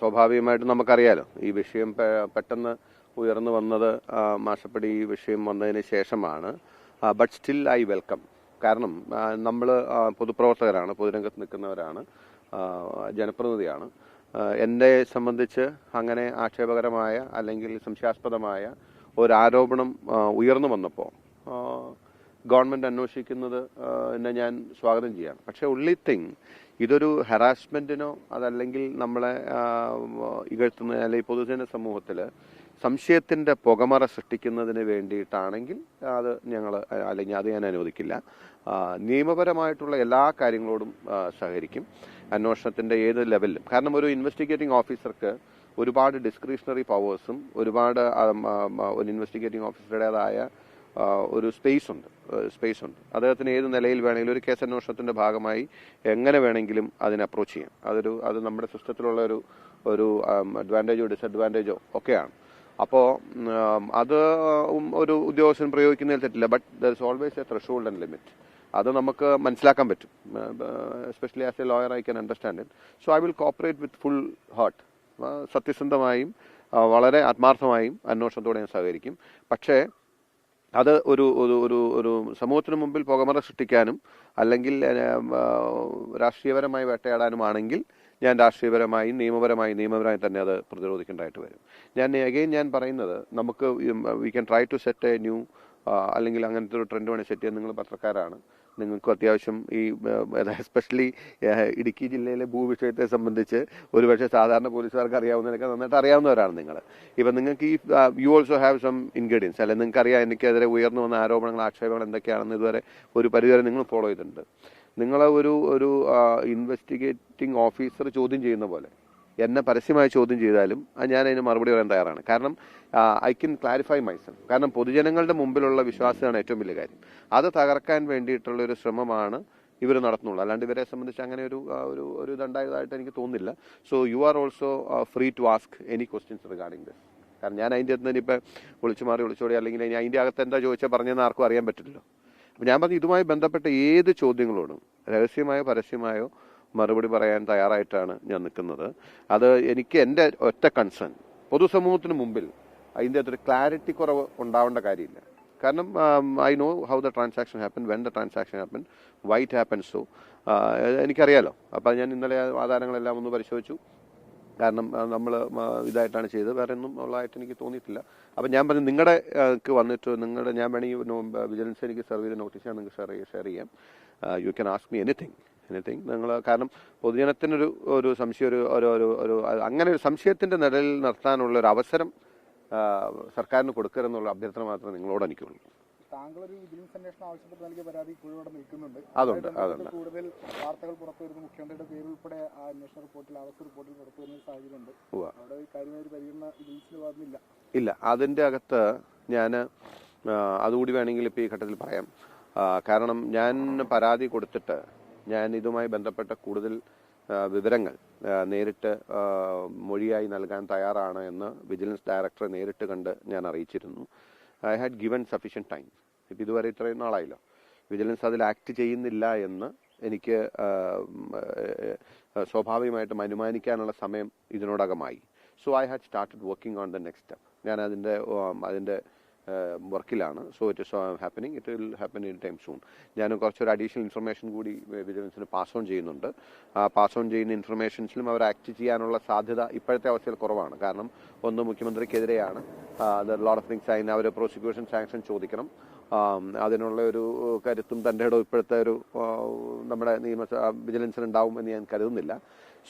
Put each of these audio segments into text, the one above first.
സ്വാഭാവികമായിട്ടും നമുക്കറിയാലോ ഈ വിഷയം പെട്ടെന്ന് ഉയർന്നു വന്നത് മാഷപ്പടി ഈ വിഷയം വന്നതിന് ശേഷമാണ്. ബട്ട് സ്റ്റിൽ ഐ വെൽക്കം കാരണം നമ്മൾ പൊതുപ്രവർത്തകരാണ് പൊതുരംഗത്ത് നിൽക്കുന്നവരാണ് ജനപ്രതിനിധിയാണ്. എന്നെ സംബന്ധിച്ച് അങ്ങനെ ആക്ഷേപകരമായ അല്ലെങ്കിൽ സംശയാസ്പദമായ ഒരു ആരോപണം ഉയർന്നു വന്നപ്പോൾ ഗവൺമെന്റ് അന്വേഷിക്കുന്നത് എന്നെ ഞാൻ സ്വാഗതം ചെയ്യാണ്. പക്ഷേ ഉള്ളി തിങ് ഇതൊരു ഹറാസ്മെന്റിനോ അതല്ലെങ്കിൽ നമ്മളെ ഇകഴ്ത്തുന്ന അല്ലെങ്കിൽ പൊതുജന സമൂഹത്തിൽ സംശയത്തിന്റെ പുകമറ സൃഷ്ടിക്കുന്നതിന് വേണ്ടിയിട്ടാണെങ്കിൽ അത് ഞങ്ങൾ അല്ലെങ്കിൽ അത് ഞാൻ അനുവദിക്കില്ല. നിയമപരമായിട്ടുള്ള എല്ലാ കാര്യങ്ങളോടും സഹകരിക്കും. അന്വേഷണത്തിന്റെ ഏത് ലെവലിലും. കാരണം ഒരു ഇൻവെസ്റ്റിഗേറ്റിംഗ് ഓഫീസർക്ക് ഒരുപാട് ഡിസ്ക്രിഷണറി പവേഴ്സും ഒരുപാട് ഒരു ഇൻവെസ്റ്റിഗേറ്റിംഗ് ഓഫീസറുടേതായ ഒരു സ്പേസ് ഉണ്ട്. സ്പേസ് ഉണ്ട്. അദ്ദേഹത്തിന് ഏത് നിലയിൽ വേണമെങ്കിലും ഒരു കേസ് അന്വേഷണത്തിന്റെ ഭാഗമായി എങ്ങനെ വേണമെങ്കിലും അതിനെ അപ്രോച്ച് ചെയ്യാം. അതൊരു അത് നമ്മുടെ സിസ്റ്റത്തിലുള്ള ഒരു ഒരു അഡ്വാന്റേജോ ഡിസഡ്വാന്റേജോ ഒക്കെയാണ്. അപ്പോൾ അത് ഒരു ഉദ്യോഗസ്ഥൻ പ്രയോഗിക്കുന്നതിൽ തെറ്റില്ല. But there is always a threshold and limit അത് നമുക്ക് മനസ്സിലാക്കാൻ പറ്റും. Especially as a lawyer I can understand it so I will cooperate with full heart സത്യസന്ധമായും വളരെ ആത്മാർത്ഥമായും അന്വേഷണത്തോടെ ഞാൻ സഹകരിക്കും. പക്ഷേ അത് ഒരു ഒരു ഒരു ഒരു സമൂഹത്തിന് മുമ്പിൽ പുകമറ സൃഷ്ടിക്കാനും അല്ലെങ്കിൽ രാഷ്ട്രീയപരമായി വേട്ടയാടാനുമാണെങ്കിൽ ഞാൻ രാഷ്ട്രീയപരമായി നിയമപരമായി നിയമപരമായി തന്നെ അത് പ്രതിരോധിക്കേണ്ടതായിട്ട് വരും. ഞാൻ അഗെയിൻ ഞാൻ പറയുന്നത് നമുക്ക് we can try to set a new അല്ലെങ്കിൽ അങ്ങനത്തെ ഒരു ട്രെൻഡ് വേണേൽ സെറ്റ് ചെയ്യാൻ നിങ്ങൾ പത്രക്കാരാണ്. നിങ്ങൾക്ക് അത്യാവശ്യം ഈ എസ്പെഷ്യലി ഇടുക്കി ജില്ലയിലെ ഭൂവിഷയത്തെ സംബന്ധിച്ച് ഒരുപക്ഷെ സാധാരണ പോലീസുകാർക്ക് അറിയാവുന്നതിനൊക്കെ നന്നായിട്ട് അറിയാവുന്നവരാണ് നിങ്ങൾ ഇപ്പം നിങ്ങൾക്ക് ഈ you also have some ingredients അല്ലെങ്കിൽ നിങ്ങൾക്ക് അറിയാം എനിക്കെതിരെ ഉയർന്നു വന്ന ആരോപണങ്ങൾ ആക്ഷേപങ്ങൾ എന്തൊക്കെയാണെന്ന് ഇതുവരെ ഒരു പരിധിവരെ നിങ്ങൾ ഫോളോ ചെയ്തിട്ടുണ്ട്. നിങ്ങളെ ഒരു ഒരു ഇൻവെസ്റ്റിഗേറ്റിംഗ് ഓഫീസർ ചോദ്യം ചെയ്യുന്ന പോലെ എന്നെ പരസ്യമായി ചോദ്യം ചെയ്താലും ഞാൻ അതിന് മറുപടി പറയാൻ തയ്യാറാണ്. കാരണം ഐ കൻ ക്ലാരിഫൈ മൈസെൽഫ് കാരണം പൊതുജനങ്ങളുടെ മുമ്പിലുള്ള വിശ്വാസമാണ് ഏറ്റവും വലിയ കാര്യം. അത് തകർക്കാൻ വേണ്ടിയിട്ടുള്ള ഒരു ശ്രമമാണ് ഇവർ നടത്തുന്നുള്ളൂ. അല്ലാണ്ട് ഇവരെ സംബന്ധിച്ച് അങ്ങനെ ഒരു ഒരു ഒരു ഇതുണ്ടായതായിട്ട് എനിക്ക് തോന്നുന്നില്ല. So you are also free to ask any questions regarding this കാരണം ഞാൻ അതിന്റെ അകത്ത് ഇനിയിപ്പോൾ വിളിച്ചു മാറി വിളിച്ചോടി അല്ലെങ്കിൽ ഇനി അതിന്റെ അകത്ത് എന്താ ചോദിച്ചാൽ പറഞ്ഞതെന്ന് ആർക്കും അറിയാൻ പറ്റില്ലല്ലോ. അപ്പം ഞാൻ പറഞ്ഞു ഇതുമായി ബന്ധപ്പെട്ട ഏത് ചോദ്യങ്ങളോടും രഹസ്യമായോ പരസ്യമായോ മറുപടി പറയാൻ തയ്യാറായിട്ടാണ് ഞാൻ നിൽക്കുന്നത്. അത് എനിക്ക് എന്റെ ഒറ്റ കൺസേൺ പൊതുസമൂഹത്തിന് മുമ്പിൽ അതിന്റെ അകത്തൊരു ക്ലാരിറ്റി കുറവ് ഉണ്ടാവേണ്ട കാര്യമില്ല. കാരണം I know how the transaction happen when the transaction happen white happen so എനിക്കറിയാലോ. അപ്പോൾ ഞാൻ ഇന്നലെ ആധാരങ്ങളെല്ലാം ഒന്ന് പരിശോധിച്ചു. കാരണം നമ്മൾ ഇതായിട്ടാണ് ചെയ്തത്. വേറെ ഒന്നും ഉള്ളതായിട്ട് എനിക്ക് തോന്നിയിട്ടില്ല. അപ്പം ഞാൻ പറഞ്ഞു നിങ്ങളുടെക്ക് വന്നിട്ട് നിങ്ങളുടെ ഞാൻ വേണമെങ്കിൽ വിജിലൻസ് എനിക്ക് സെർവ് ചെയ്ത നോട്ടീസ് ഞാൻ നിങ്ങൾക്ക് ഷെയർ ഷെയർ ചെയ്യാം. You can ask me anything anything നിങ്ങൾ കാരണം പൊതുജനത്തിനൊരു ഒരു സംശയം ഒരു ഒരു ഒരു ഒരു അങ്ങനെ ഒരു സംശയത്തിന്റെ നിഴലിൽ നിർത്താനുള്ള ഒരു അവസരം സർക്കാരിന് കൊടുക്കരുതെന്നുള്ള അഭ്യർത്ഥന മാത്രമേ നിങ്ങളോട് എനിക്കുള്ളൂ. താങ്കൾ ഒരു വിജിലൻസ് അന്വേഷണം ആവശ്യപ്പെട്ട് നൽകിയ പരാതി ഇപ്പോഴും അവിടെ നിൽക്കുന്നുണ്ട്. അതുണ്ട്, അതുണ്ട്. കൂടുതൽ വാർത്തകൾ മുഖ്യമന്ത്രിയുടെ പേര് ഉൾപ്പെടെ ആ അന്വേഷണ റിപ്പോർട്ടിൽ അവസ്ഥ റിപ്പോർട്ടിൽ സാഹചര്യമുണ്ട്. അവിടെ കാര്യമായ ഒരു പരിഗണന ഇല്ല അതിന്റെ അകത്ത് ഞാൻ അതുകൂടി വേണമെങ്കിൽ ഇപ്പോൾ ഈ ഘട്ടത്തിൽ പറയാം. കാരണം ഞാൻ പരാതി കൊടുത്തിട്ട് ഞാൻ ഇതുമായി ബന്ധപ്പെട്ട കൂടുതൽ വിവരങ്ങൾ നേരിട്ട് മൊഴിയായി നൽകാൻ തയ്യാറാണ് എന്ന് വിജിലൻസ് ഡയറക്ടറെ നേരിട്ട് കണ്ട് ഞാൻ അറിയിച്ചിരുന്നു. I had given sufficient time ഇപ്പം ഇതുവരെ ഇത്രയും നാളായില്ലോ. വിജിലൻസ് അതിൽ ആക്ട് ചെയ്യുന്നില്ല എന്ന് എനിക്ക് സ്വാഭാവികമായിട്ടും അനുമാനിക്കാനുള്ള സമയം ഇതിനോടകമായി. So I had started working on the next step ഞാൻ അതിന്റെ അതിന്റെ വർക്കിലാണ്. So it is happening it will happen in time soon ഞാൻ കുറച്ചൊരു അഡീഷണൽ ഇൻഫർമേഷൻ കൂടി വിജിലൻസിന് പാസ് ഓൺ ചെയ്യുന്നുണ്ട്. ആ പാസ് ഓൺ ചെയ്യുന്ന ഇൻഫർമേഷൻസിലും അവർ ആക്ട് ചെയ്യാനുള്ള സാധ്യത ഇപ്പോഴത്തെ അവസ്ഥയിൽ കുറവാണ്. കാരണം ഒന്ന് മുഖ്യമന്ത്രിക്കെതിരെയാണ്. ലോട്ട് ഓഫ് തിങ്സ് അതിന് അവർ പ്രോസിക്യൂഷൻ സാങ്ഷൻ ചോദിക്കണം. അതിനുള്ള ഒരു കരുത്തും തന്റെ ഇടവും ഇപ്പോഴത്തെ ഒരു നമ്മുടെ നിയമ വിജിലൻസിന് ഉണ്ടാവും എന്ന് ഞാൻ കരുതുന്നില്ല.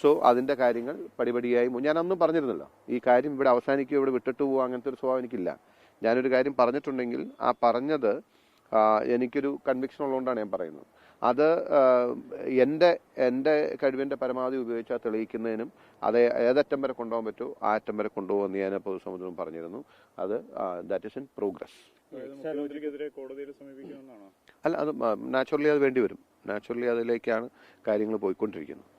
സോ അതിന്റെ കാര്യങ്ങൾ പടിപടിയായി ഞാൻ അന്നും പറഞ്ഞിരുന്നല്ലോ. ഈ കാര്യം ഇവിടെ അവസാനിക്കുക ഇവിടെ വിട്ടിട്ട് പോവുക അങ്ങനത്തെ ഒരു സ്വഭാവം എനിക്കില്ല. ഞാനൊരു കാര്യം പറഞ്ഞിട്ടുണ്ടെങ്കിൽ ആ പറഞ്ഞത് എനിക്കൊരു കൺവിക്ഷൻ ഉള്ളതുകൊണ്ടാണ് ഞാൻ പറയുന്നത്. അത് എന്റെ എന്റെ കഴിവിന്റെ പരമാവധി ഉപയോഗിച്ചാൽ തെളിയിക്കുന്നതിനും അത് ഏതറ്റം വരെ കൊണ്ടുപോകാൻ പറ്റുമോ ആ അറ്റം വരെ കൊണ്ടുപോകുമെന്ന് ഞാൻ പൊതുസമുദ്രം പറഞ്ഞിരുന്നു. അത് ദാറ്റ് ഇസ് ഇൻ പ്രോഗ്രസ് അല്ല അത് നാച്ചുറലി അത് വേണ്ടി വരും. നാച്ചുറലി അതിലേക്കാണ് കാര്യങ്ങൾ പോയിക്കൊണ്ടിരിക്കുന്നത്.